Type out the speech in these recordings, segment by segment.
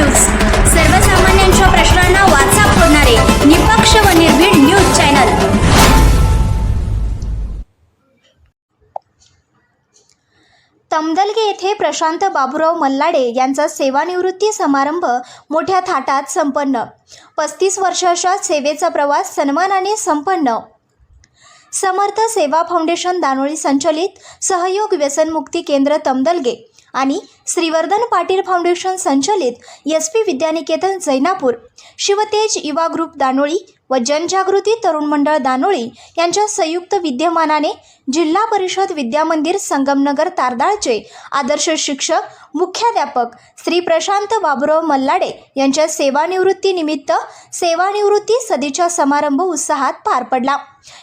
News. सर्वसामान्यांच्या प्रश्नांना वाचा फोडणारे निपक्ष व निर्भीड न्यूज चॅनल. तमदलगे येथे प्रशांत बाबुराव मल्लाडे यांचा सेवानिवृत्ती समारंभ मोठ्या थाटात संपन्न. पस्तीस वर्षाच्या सेवेचा प्रवास सन्मानाने संपन्न. समर्थ सेवा फाउंडेशन दानोळी संचलित सहयोग व्यसनमुक्ती केंद्र तमदलगे. आणि श्रीवर्धन पाटील फाउंडेशन संचलित S P Vidyaniketan Jainapur Shivtej Yuva group Danoli व जनजागृती तरुण मंडळ दानोळी यांच्या संयुक्त विद्यमानाने जिल्हा परिषद विद्यामंदिर संगमनगर तारदाळचे आदर्श शिक्षक मुख्याध्यापक श्री प्रशांत बाबुराव मल्लाडे यांच्या सेवानिवृत्तीनिमित्त सेवानिवृत्ती सदीचा समारंभ उत्साहात पार पडला.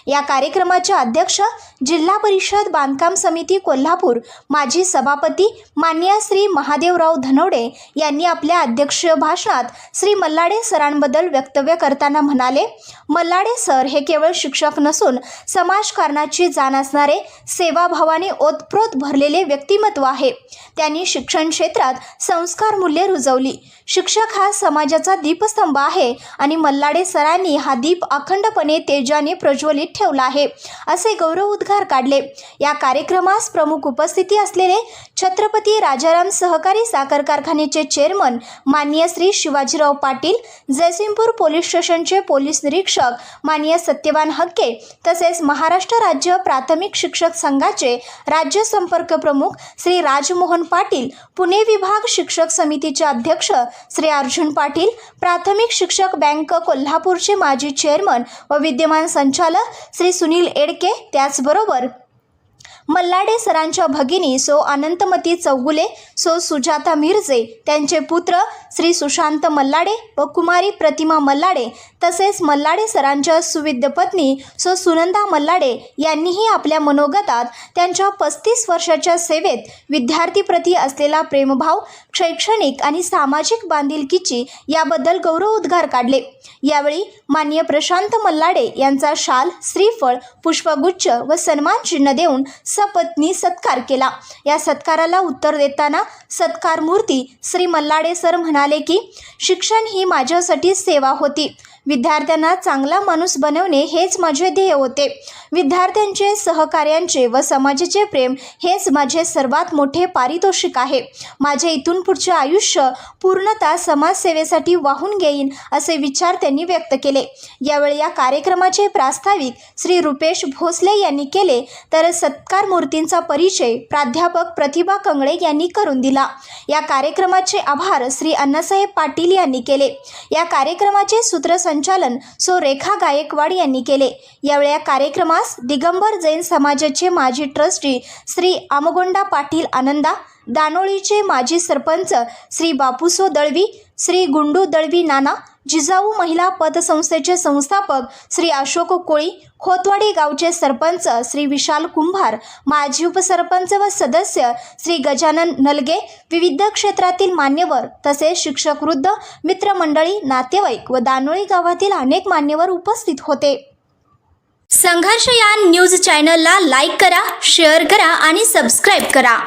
या कार्यक्रमाचे अध्यक्ष जिल्हा परिषद बांधकाम समिती कोल्हापूर माजी सभापती मान्य श्री महादेवराव धनवडे यांनी आपल्या अध्यक्षीय भाषणात श्री मल्लाडे सरांबद्दल वक्तव्य करताना म्हणाले मल्लाडे सर हे केवळ शिक्षक नसून समाजकारणाची जाण असणारे सेवाभावाने ओतप्रोत भरलेले व्यक्तिमत्व आहे. त्यांनी शिक्षण क्षेत्रात संस्कार मूल्ये रुजवली. शिक्षक हा समाजाचा दीपस्तंभ आहे आणि मल्लाडे सरांनी हा दीप अखंडपणे तेजाने प्रज्वलित ठेवला आहे. असे गौरव उद्गार काढले. या कार्यक्रमास प्रमुख उपस्थिती असलेले छत्रपती राजाराम सहकारी साखर कारखान्याचे चेअरमन मान्य श्री शिवाजीराव पाटील जयसिंगपूर पोलीस स्टेशनचे पोलीस निरीक्षक मान्य सत्यवान हक्के तसेच महाराष्ट्र राज्य प्राथमिक शिक्षक संघाचे राज्य संपर्क प्रमुख श्री राजमोहन पाटील पुणे विभाग शिक्षक समितीचे अध्यक्ष श्री अर्जुन पाटील प्राथमिक शिक्षक बँक कोल्हापूरचे माजी चेअरमन व विद्यमान संचालक श्री सुनील एडके त्याचबरोबर मल्लाडे सरांच्या भगिनी सो अनंतमती चौगुले सो सुजाता मिरजे त्यांचे पुत्र श्री सुशांत मल्लाडे व कुमारी प्रतिमा मल्लाडे तसेच मल्लाडे सरांच्या सुविद्य पत्नी सो सुनंदा मल्लाडे यांनीही आपल्या मनोगतात त्यांच्या पस्तीस वर्षाच्या सेवेत विद्यार्थीप्रती असलेला प्रेमभाव शैक्षणिक आणि सामाजिक बांधिलकीची याबद्दल गौरव उद्गार काढले. यावेळी माननीय प्रशांत मल्लाडे यांचा शाल श्रीफळ पुष्पगुच्छ व सन्मान चिन्ह देऊन सपत्नी सत्कार केला. या सत्काराला उत्तर देताना सत्कारमूर्ती श्री मल्लाडे सर म्हणाले की शिक्षण ही माझ्यासाठी सेवा होती. विद्यार्थ्यांना चांगला माणूस बनवणे हेच माझे ध्येय होते. विद्यार्थ्यांचे सहकार्यांचे व समाजाचे प्रेम हेच माझे सर्वात मोठे पारितोषिक आहे. माझे इथून पुढचे आयुष्य पूर्णतः समाजसेवेसाठी वाहून घेईन असे विचार त्यांनी व्यक्त केले. यावेळी या कार्यक्रमाचे प्रास्ताविक श्री रुपेश भोसले यांनी केले तर सत्कार मूर्तींचा परिचय प्राध्यापक प्रतिभा कंगळे यांनी करून दिला. या कार्यक्रमाचे आभार श्री अण्णासाहेब पाटील यांनी केले. या कार्यक्रमाचे संचालन सो रेखा गायकवाड यांनी केले. यावेळी या कार्यक्रमास दिगंबर जैन समाजाचे माजी ट्रस्टी श्री आमगोंडा पाटील आनंदा दानोळीचे माजी सरपंच श्री बापूसो दळवी श्री गुंडू दळवी नाना जिजाऊ महिला पतसंस्थेचे संस्थापक श्री अशोक कोळी खोतवाडी गावचे सरपंच श्री विशाल कुंभार माजी उपसरपंच व सदस्य श्री गजानन नलगे विविध क्षेत्रातील मान्यवर तसेच शिक्षक वृद्ध मित्रमंडळी नातेवाईक व दानोळी गावातील अनेक मान्यवर उपस्थित होते. संघर्ष या न्यूज चॅनलला लाईक करा शेअर करा आणि सबस्क्राईब करा.